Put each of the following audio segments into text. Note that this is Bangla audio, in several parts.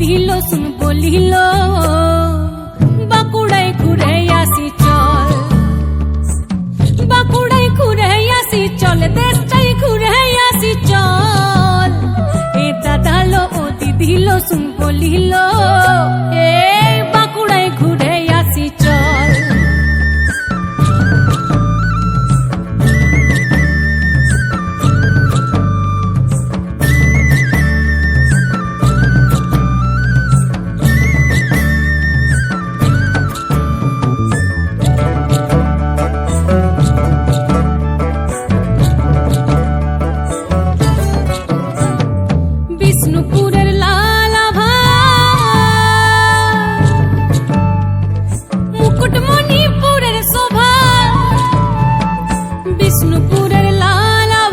দিল, শুন বলিল, বাঁকুড়ায় ঘুরে আসি চল। বাঁকুড়ায় ঘুরে আসি চল দেশটাই ঘুরে আসি চল। এ দাদালো ও দিদিলো শুন বলিলো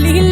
Lila.